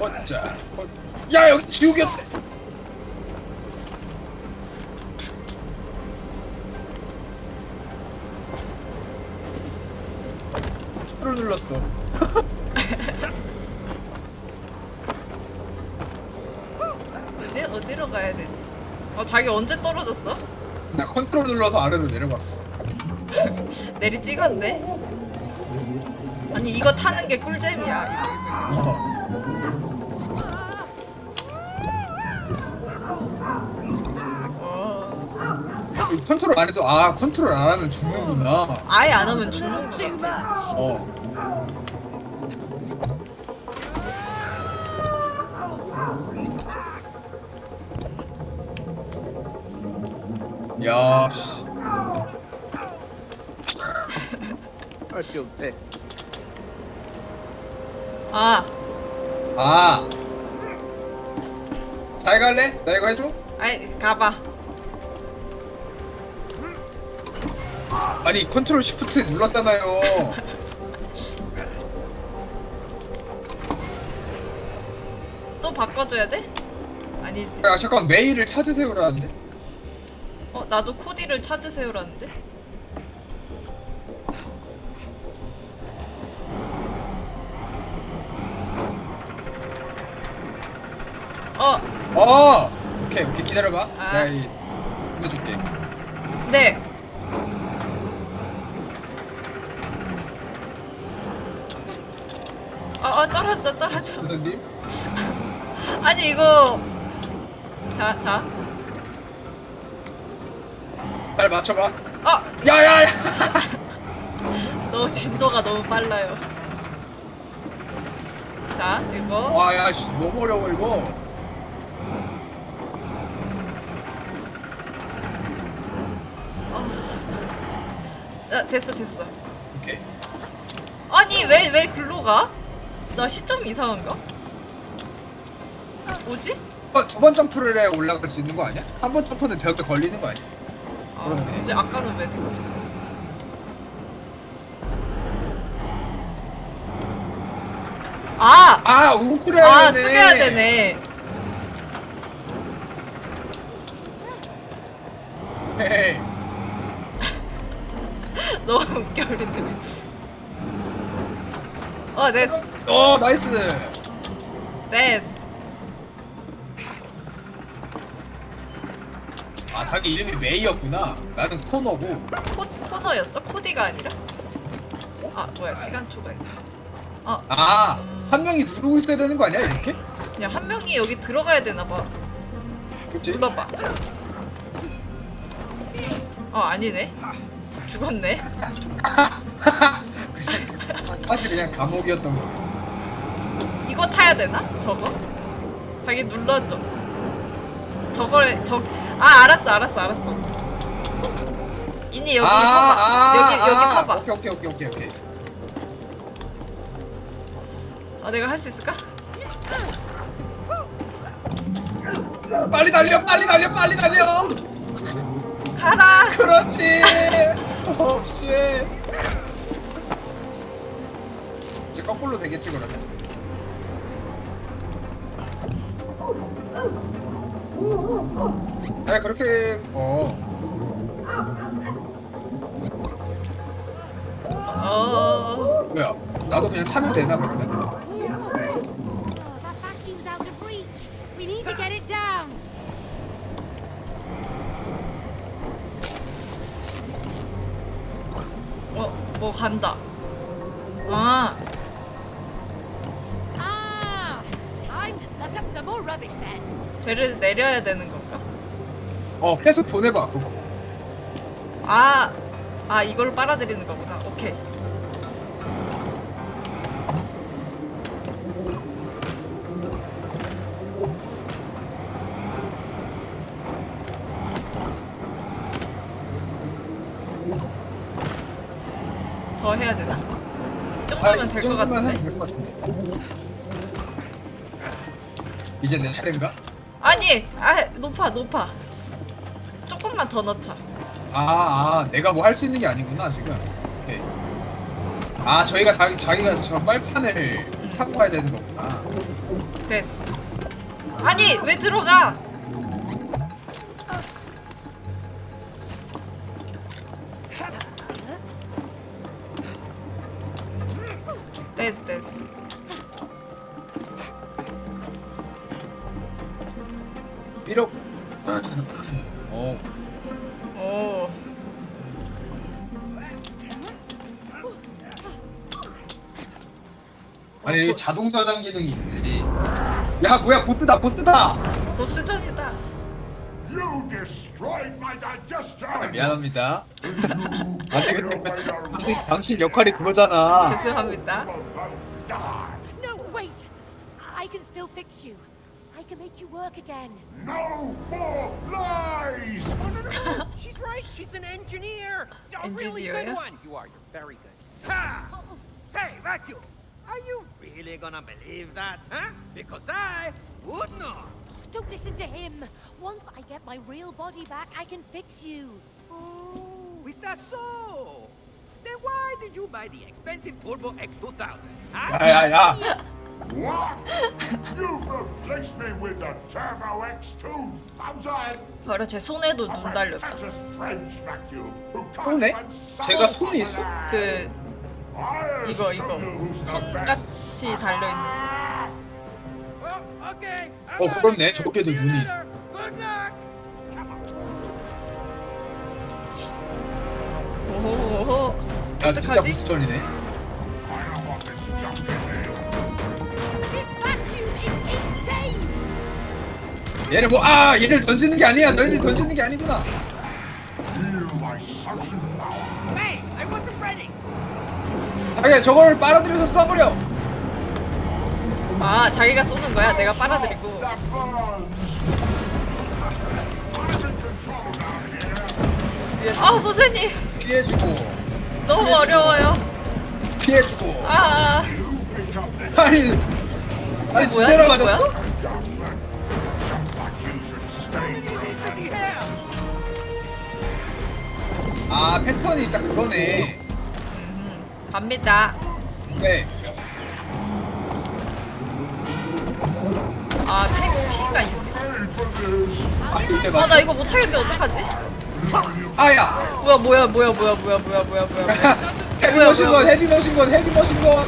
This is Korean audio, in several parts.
어짜 어. 야 여기 지옥이었대 를 눌렀어 어디 어디로 가야 되지? 어 자기 언제 떨어졌어? 나 컨트롤 눌러서 아래로 내려갔어 내리 찍었네. 아니 이거 타는 게 꿀잼이야. 이거, 이거. 이 컨트롤 안 해도 아 컨트롤 안 하면 죽는구나 아예 안 하면 죽는 거. 어 야, 씨. I feel sick. 아, 아. 잘 갈래? 나 이거 해줘? 아이 가봐. 아니 컨트롤 시프트 눌렀잖아요. 또 바꿔줘야 돼? 아니지. 아 잠깐 메일을 찾으세요라는데. 어 나도 코디를 찾으세요라는데. 어, 어. 오케이 오케이 기다려봐. 아. 내가 이 보내줄게. 네. 어, 어 떨어져 떨어져. 선생님. 아니 이거 자 자. 잘 맞춰봐. 어, 야 야 야. 너 진도가 너무 빨라요. 자 이거 와 야 씨 너무 어려워 이거. 아, 됐어 됐어. 오케이. 아니 왜 왜 글로 가? 나 시점 이상한가? 뭐지? 어, 두번 점프를 해 올라갈 수 있는 거 아니야? 한 번 점프는 벽에 걸리는 거 아니야? 아, 그렇네. 이제 아까는 왜 됐지? 아! 아 우크레 아, 숙여야 되네. 헤헤. 너무 웃겨, 우리들. 어, 네, 어 나이스. 네. 아 자기 이름이 메이였구나. 나는 코너고. 코, 코너였어? 코디가 아니라? 아, 뭐야, 시간 초과했네. 어, 아, 음. 한 명이 누르고 있어야 되는 거 아니야, 이렇게? 그냥 한 명이 여기 들어가야 되나봐. 그치? 눌러봐. 어, 아니네. 죽었네. 그냥, 사실 그냥 감옥이었던 거. 이거 타야 되나? 저거? 자기 눌러줘. 저걸 저. 아 알았어 알았어 알았어. 이니 여기 서봐. 여기 여기 서봐. 아, 오케이, 오케이, 오케이, 오케이, 오케이. 아 내가 할 수 있을까? 빨리 달려, 빨리 달려, 빨리 달려! 가라. 그렇지! 없이. 이제 거꾸로 되겠지, 그러면. 아, 그렇게, 어. 어. 뭐야? 나도 그냥 타면 되나, 그러면? Oh. 어 뭐 간다. 아 Ah, time to suck up some more rubbish then. 쟤를 내려야 되는 건가? 어, 계속 보내봐, 그거. 아. 아 이걸 빨아들이는 거구나. 오케이. 더 해야 되나? 이 정도면 될 것 같은데? 될것 같은데. 이제 내 차례인가? 아니, 아 높아 높아. 조금만 더 넣자. 아, 아, 내가 뭐 할 수 있는 게 아니구나 지금. 오케이. 아, 저희가 자기 자기가 저 빨판을 음. 타고 가야 되는 거구나. 됐어. 아니 왜 들어가? 삐록. 어, 오. 아니 여기 자동 저장 기능이 있네. 야 뭐야 보스다 보스다. 보스전이다. You destroyed my 아! 미안합니다. You 아니 away 당신 역할이 그거잖아. 죄송합니다. still fix you. I can make you work again. No more lies! Oh, no, no, no. She's right. She's an engineer. A really good one. You are. You're very good. Ha! Hey, Vacuum. Are you really gonna believe that, huh? Because I would not. Don't listen to him. Once I get my real body back, I can fix you. Oh, is that so? Then why did you buy the expensive Turbo X2000? Huh? Yeah, yeah. 바로 제 손에도 눈 달렸다. 손에? 제가 손이 있어? 그 이거 이거 손같이 달려 있는. 어 그렇네 저렇게도 눈이. 오호호호. 야 진짜 무스턴이네. 얘를 뭐 아 얘를 던지는 게 아니야. 너희들 던지는 게 아니구나. Hey, I wasn't ready. 자기야 저걸 빨아들여서 쏴버려. 아 자기가 쏘는 거야. 내가 빨아들이고. 피해 주고 아 선생님 피해 주고 너무 어려워요. 피해 주고. 아 pick up this 아니 아니 두 뭐야, 대를 이거 맞았어? 아 패턴이 딱 그거네. 음, 갑니다. 네. 아, 팩, 피가 아나 아, 이거 못하겠는데 어떡하지? 아야. 뭐야, 뭐야, 뭐야, 뭐야, 뭐야, 뭐야, 뭐야, 뭐야. 헤비머신건, 헤비 머신 건 헤비 머신 건.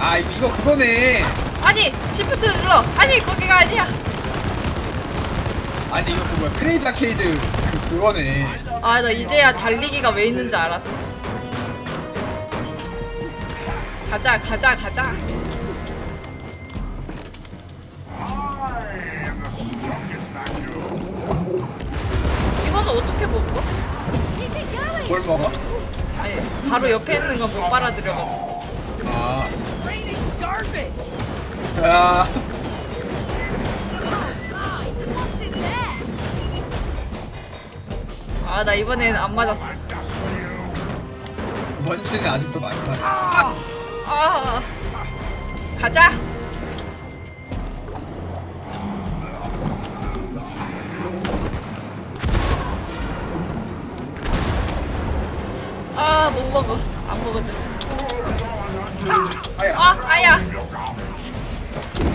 아 이거 그거네. 아니, 시프트 눌러. 아니, 거기가 아니야. 아니 이거 뭐야 크레이지 아케이드 그 그거네. 아 나 이제야 달리기가 왜 있는지 알았어 가자 가자 가자. 이거는 어떻게 먹어? 뭘 먹어? 아니 바로 옆에 있는 건못 빨아들여가지고 아. 아, 아 나 이번엔 안 맞았어. 먼지는 아직도 많다. 아 가자. 아 못 먹어. 안 먹어줘 아야, 아 아야.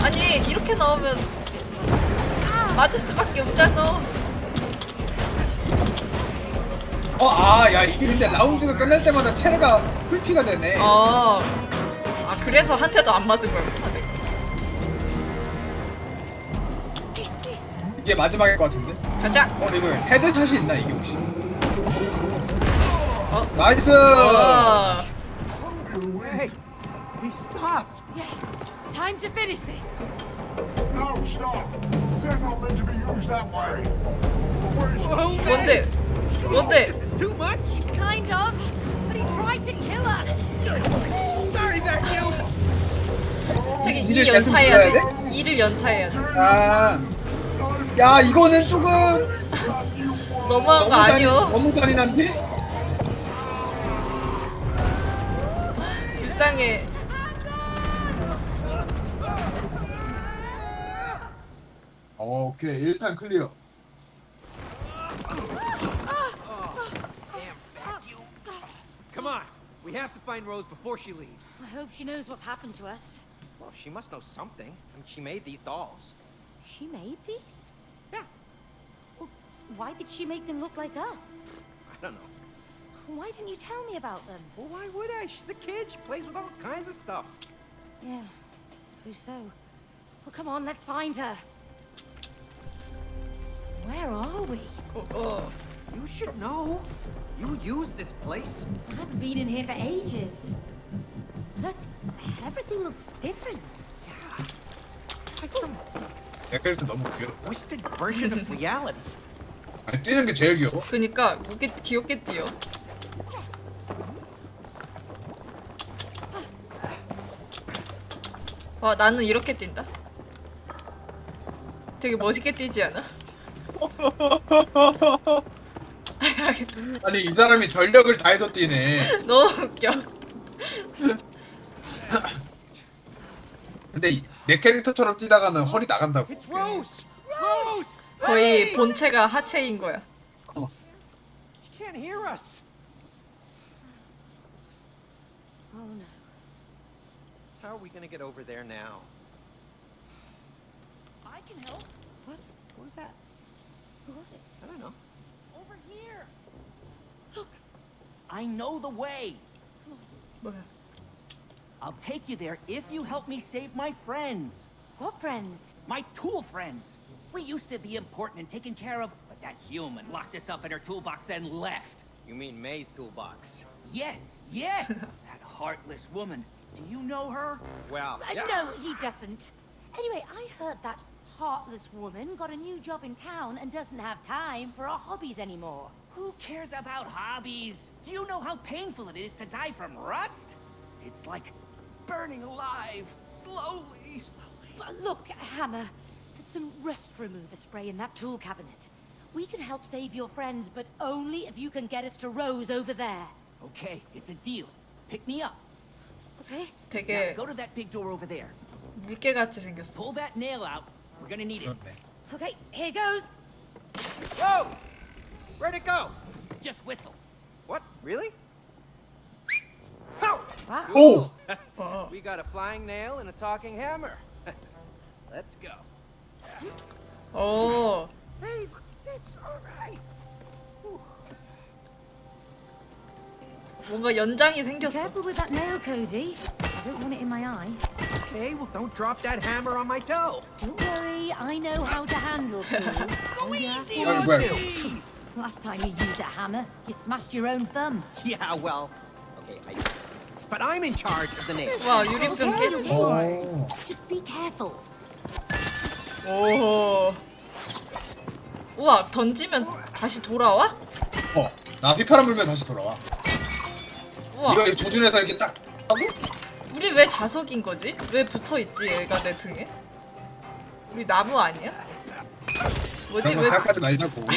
아니 이렇게 나오면 맞을 수밖에 없잖아 어, 아, 야 이게 근데 라운드가 끝날 때마다 체르가 풀피가 되네. 어. 아 그래서 한테도 안 맞은 거였구나 내가 이게 마지막일 것 같은데. 가자 어, 이거 헤드 탓이 있나 이게 혹시? 어? 나이스. 어. Hey, he stopped. Yeah. Time to finish this. No, stop. They're not meant to be used that way. Where's Whoa, the 뭔데 뭔데 too much. Kind of. But he tried to kill us. Sorry, vacuum. 되게 이 이를 계속 연타해야 돼 눌러야 이를 연타해야 돼 아, 야 이거는 조금 너무한 거 잔- 아니요 너무 잔인한데. 불쌍해 어, 오케이 일단 클리어. We have to find Rose before she leaves. I hope she knows what's happened to us. Well, she must know something. I mean, she made these dolls. She made these? Yeah, Well, why did she make them look like us? I don't know. Why didn't you tell me about them? Well, why would I? She's a kid. She plays with all kinds of stuff. Yeah, I suppose so. Well, come on, let's find her. Where are we? 고고. You should know. You use this place. I haven't been in here for ages. Plus, everything looks different. Yeah. It's like some 내 캐릭터 너무 귀여워. twisted version of reality. 아니 뛰는 게 제일 귀여워. 그니까 그게 귀엽게 뛰어. 와 나는 이렇게 뛴다. 되게 멋있게 뛰지 않아? 아니 이 사람이 전력을 다해서 뛰네. 너무 웃겨. 근데 이- 내 캐릭터처럼 뛰다가는 허리 나간다고. It's Rose. Rose. 거의! 본체가 하체인 거야. She can't hear us. Oh no. How are we gonna get over there now? I can help. What? What was that? Who was it? I don't know. Over here. Look, I know the way. 뭐야? I'll take you there if you help me save my friends. What friends? My tool friends. We used to be important and taken care of, but that human locked us up in her toolbox and left. You mean May's toolbox? Yes, yes! that heartless woman. Do you know her? Well, Uh, No, he doesn't. Anyway, I heard that heartless woman got a new job in town and doesn't have time for our hobbies anymore. Who cares about hobbies? Do you know how painful it is to die from rust? It's like burning alive, slowly. But look, Hammer, there's some rust remover spray in that tool cabinet. We can help save your friends, but only if you can get us to Rose over there. Okay, it's a deal. Pick me up. Okay? Now, 되게 go to that big door over there. 물개 같이 생겼어. Pull that nail out. We're gonna need it. Okay, here goes. Whoa! Where'd it go? Just whistle. What? Really? Pow! Wow. 오! 어. We got a flying nail and a talking hammer. Let's go. 오. Hey, look, that's all right. 뭔가 연장이 Be 생겼어. careful with that nail, Cody. I don't want it in my eye. Okay, well, don't drop that hammer on my toe. Don't worry, I know how to handle tools. Go easy on me! Last time you used a hammer, you smashed your own thumb. Yeah, well, okay, I. But I'm in charge of the nail. 와 유리병. 오. Just be careful. 오. 우와 던지면 다시 돌아와? 어. 나 휘파람 불면 다시 돌아와. 우와. 이거 조준해서 이렇게 딱 하고 우리 왜 자석인 거지? 왜 붙어 있지 얘가 내 등에? 우리 나무 아니야? 뭐지 그런 거 왜? 생각하지 말자고.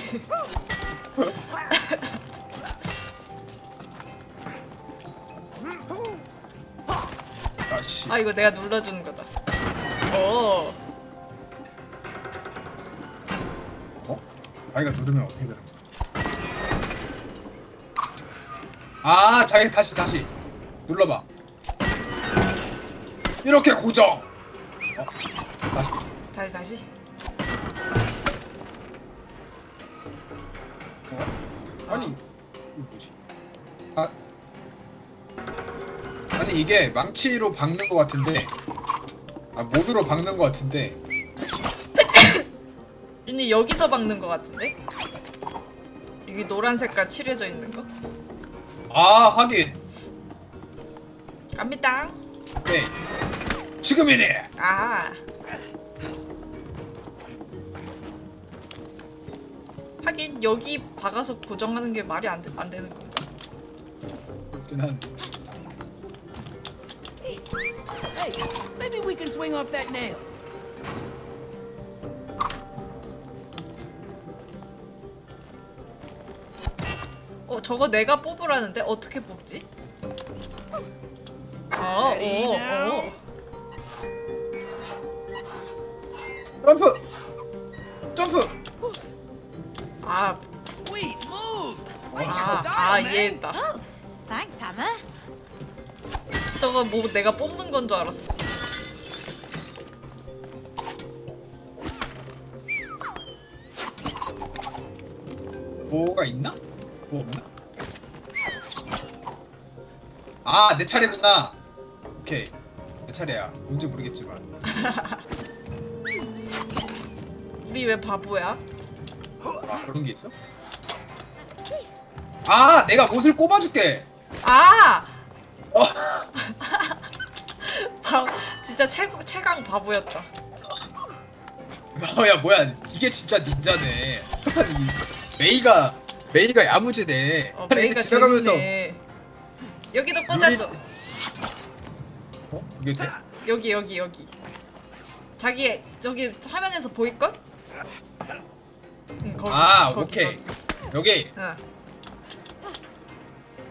아씨. 아 이거 내가 눌러주는 거다. 어. 어? 자기가 누르면 어떻게 되는 거야? 아, 자기 다시 다시 눌러봐. 이렇게 고정. 어? 다시. 다시 다시. 어? 아니 이거 뭐지? 아 아니 이게 망치로 박는 것 같은데 아 못으로 박는 것 같은데 윤이 여기서 박는 거 같은데? 여기 노란 색깔 칠해져 있는 거? 아 하긴 갑니다. 네 지금이니 아. 하긴 여기 박아서 고정하는 게 말이 안, 되, 안 되는 건가? 그렇긴 한데 Hey, maybe we can swing off that nail. 어 저거 내가 뽑으라는데 어떻게 뽑지? 어, 오, 오. 점프 점프 아, Sweet moves! 아, style, 아 man. 이해했다. Oh, thanks, Hammer. 저거 뭐 내가 뽑는 건 줄 알았어. 뭐가 있나? 뭐 없나? 아, 내 차례구나. 오케이. 내 차례야. 뭔지 모르겠지만. 우리 왜 바보야? 아, 그런 게 있어? 아, 내가 못을 꼽아줄게. 아! 어. 바, 진짜 최, 최강 바보였다. 어, 야, 뭐야. 이게 진짜 닌자네. 메이가, 메이가 야무지네. 어, 메이가 지나가면서. 재밌네. 여기도 꽂아줘. 어? 이게 돼? 여기 여기 여기. 자기 저기 화면에서 보일걸? 응, 거기, 아, 거기, 오케이. 거기. 여기. 응.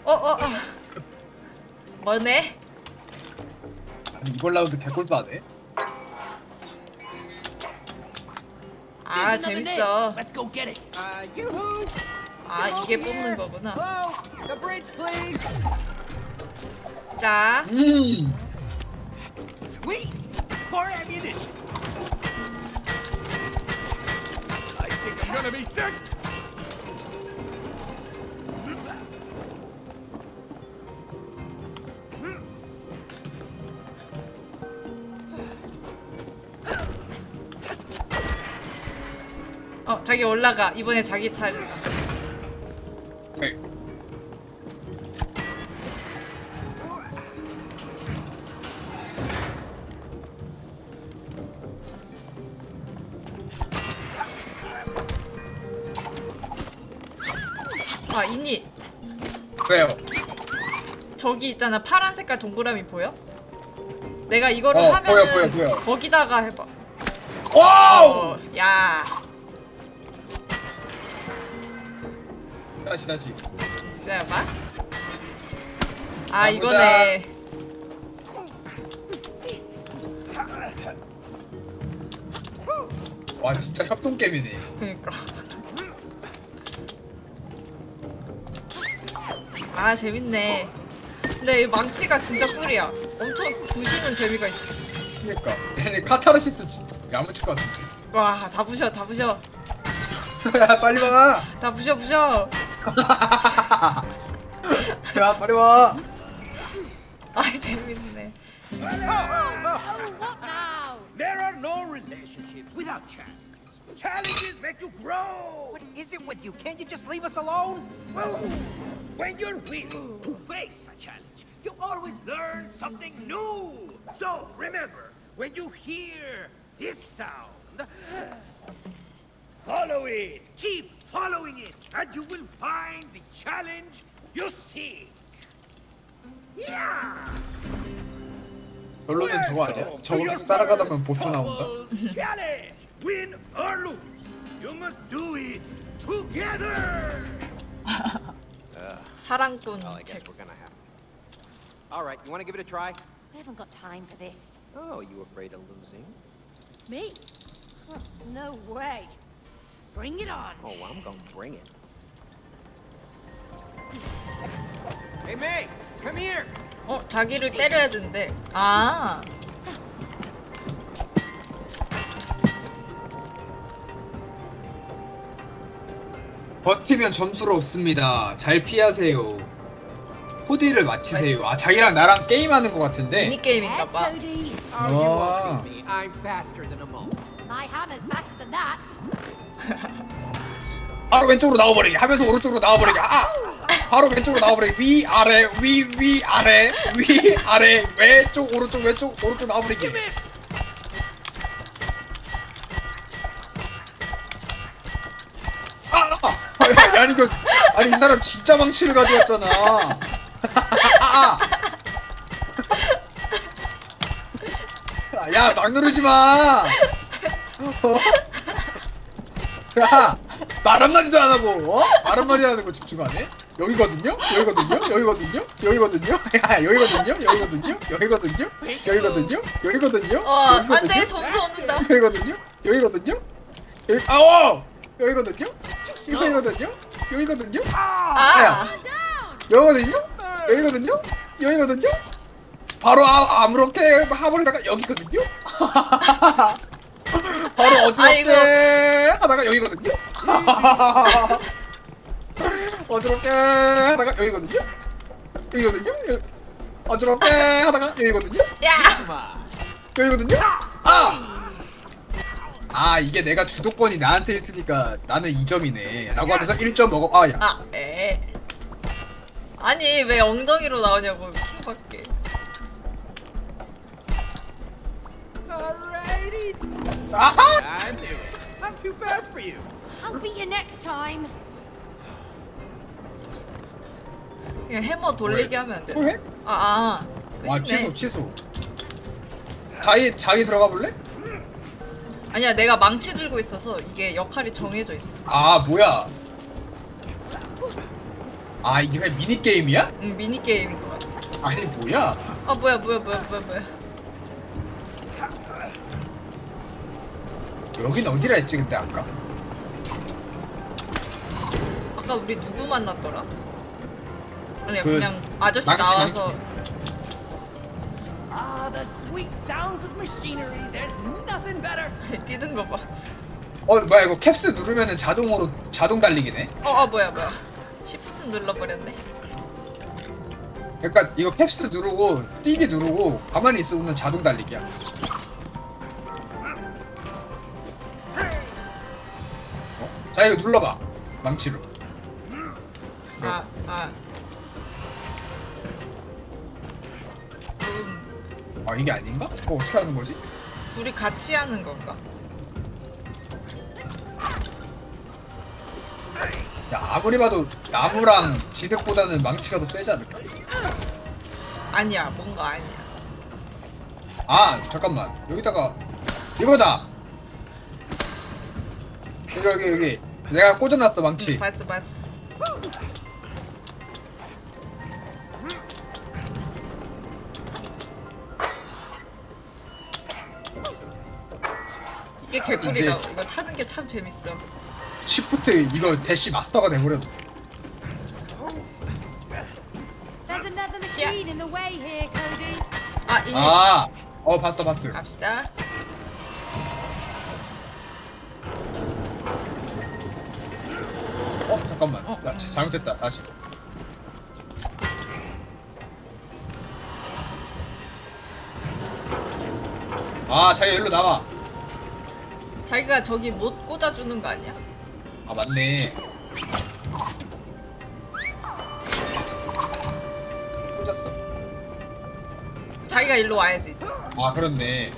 어, 어, 어. 뭐네? 아니, 이번 라운드 개꿀빠네. 아, 재밌어. nail. Let's go get it. Uh, yoo-hoo! 아, 이게 here. 뽑는 거구나. Hello? The bridge, please! 자, 음. Sweet. More ammunition. Gonna be sick. 어, 자기 올라가. 이번에 자기 차 있잖아. 파란 색깔 동그라미 보여? 내가 이거를 어, 하면은 보여, 보여, 보여. 거기다가 해봐. 와우! 어, 야. 다시, 다시. 기다려봐. 아, 가보자. 이거네. 와, 진짜 협동 게임이네. 그니까. 아, 재밌네. 근데 이 망치가 진짜 꿀이야. 엄청 부시는 재미가 있어. 그니까. 얘네 카타르시스 진짜 야무질 것 같은데. 와, 다 부셔, 다 부셔. 야, 빨리 와! 다 부셔, 부셔. 야, 빨리 와! 아, 재밌네. What now? There are no relationships without challenges. Challenges make you grow! What is it with you? Can't you just leave us alone? Well, when you're willing to face a challenge, you always learn something new. So remember, when you hear this sound, follow it. Keep following it, and you will find the challenge you seek. Yeah! 결론은 저거 아니야? 저거 계속 따라가다 보면 보스 나온다? challenge! Win or lose, you must do it together! 사랑꾼 책. we're gonna have to. All right, you want to give it a try? We haven't got time for this. Oh, you afraid of losing? Me? Huh, No way. Bring it on. Oh, I'm gonna bring it. Hey, May, come here. 어, 자기를 때려야 된대. 아. 버티면 점수를 얻습니다. 잘 피하세요. 코디를 마치세요. 아, 자기랑 나랑 게임하는 것 같은데? 미니 게임인가 Head, 봐. Cody. You won't beat me. I'm faster than a mole. My hammer's faster than that. 바로 왼쪽으로 나와버리게 하면서 오른쪽으로 나와버리게 아! 바로 왼쪽으로 나와버리게 위 아래 위 위 아래 위 아래 왼쪽 오른쪽 왼쪽 오른쪽 나와버리게 아! 아! 야, 아니 이거 아니 이 사람 진짜 망치를 가져왔잖아 아! 아! 야, 막 누르지 마! 어? 야, 말 한마디도 안 하고, 어? 말 한마디 안 하고 집중 안 해? 여기거든요? 여기거든요? 여기거든요? 여기거든요? 야, 여기거든요? 여기거든요? 여기거든요? 여기거든요? 여기거든요? 어, 안 돼. 여기거든요? 점수 없는다. 여기거든요? 여기거든요? 여기, 아오! 여기거든요? 여기거든요? 여기거든요? 아. 여기거든요? 여기거든요? 여기거든요? 바로 아, 아무렇게 하버리다가 여기거든요? 바로 어지럽게. 하다가 여기거든요? 어지럽게 하다가 여기거든요? 여기거든요? 여기. 어지럽게 하다가 여기거든요? 야! 여기거든요? 아! 아 이게 내가 주도권이 나한테 있으니까 나는 2점이네 라고 하면서 1점 먹어 아야 아, 에. 아니 왜 엉덩이로 나오냐고 킹밖에. Alrighty. 아하! I'm doing it. I'm too fast for you. I'll beat you next time. 그냥 해머 돌리게 하면 안 돼. 또 해? 아, 아. 와. 취소 취소 자기 자기 들어가 볼래? 아니야, 내가 망치 들고 있어서 이게 역할이 정해져 있어. 아 뭐야 아 이게 그냥 미니 게임이야? 응, 미니 게임인 것 같아. 아니 뭐야 아, 뭐야, 뭐야, 뭐야, 뭐야, 뭐야. 여긴 어디라 했지 근데 아까 아까 우리 누구 만났더라? 아니야, 그 그냥 아저씨 망치, 나와서 망치. Ah, the sweet sounds of machinery. There's nothing better. 뛰는 거 봐. 어 뭐야 이거 캡스 누르면은 자동으로 자동 달리기네 어, 아, 뭐야, 뭐야. 눌러버렸네. 그러니까 이거 캡스 누르고 뛰기 누르고 가만히 있으면 자동 달리기야 어? 자 이거 눌러봐 망치로 아, 아. 음, 아 이게 아닌가? 그거 어떻게 하는 거지? 둘이 같이 하는 건가? 야 아무리 봐도 나무랑 지득보다는 망치가 더 세지 않을까? 아니야, 뭔가 아니야. 아 잠깐만 여기다가 이거다 여기 여기 여기 내가 꽂아놨어 망치 응, 봤어, 봤어. 이게 개꿀이다. 이제- 이거 타는 게 참 재밌어. 시프트 이거 대시 마스터가 돼버려도 There's another machine in the way here, Cody. 아, 아어 봤어 봤어 갑시다. 어 잠깐만 어, 나 음. 잘못했다 다시 아 자기 일로 나와 자기가 저기 못 꽂아주는 거 아니야? 아 맞네 꽂았어 자기가 일로 와야지 이제. 아 그렇네.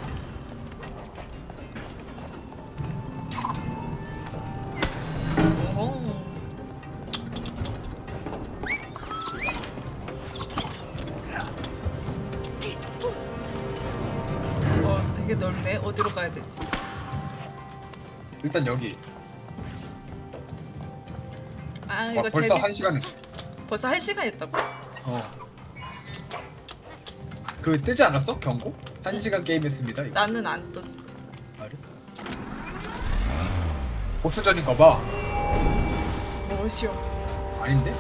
어, 되게 넓네. 어디로 가야 되지? 일단 여기 아, 와, 이거 벌써 재밌... 한 시간에 벌써 한 시간 했다고? 어. 그 뜨지 않았어? 경고? 한 시간 게임했습니다. 이거. 나는 안 떴어. 말이? 보스전인가 봐. 뭐시오? 아닌데?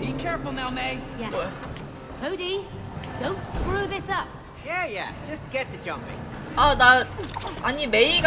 Be careful now, May. Yeah. 뭐야? Cody, don't screw this up. Yeah, yeah. Just get to jumping. 아, 나 아니 메이가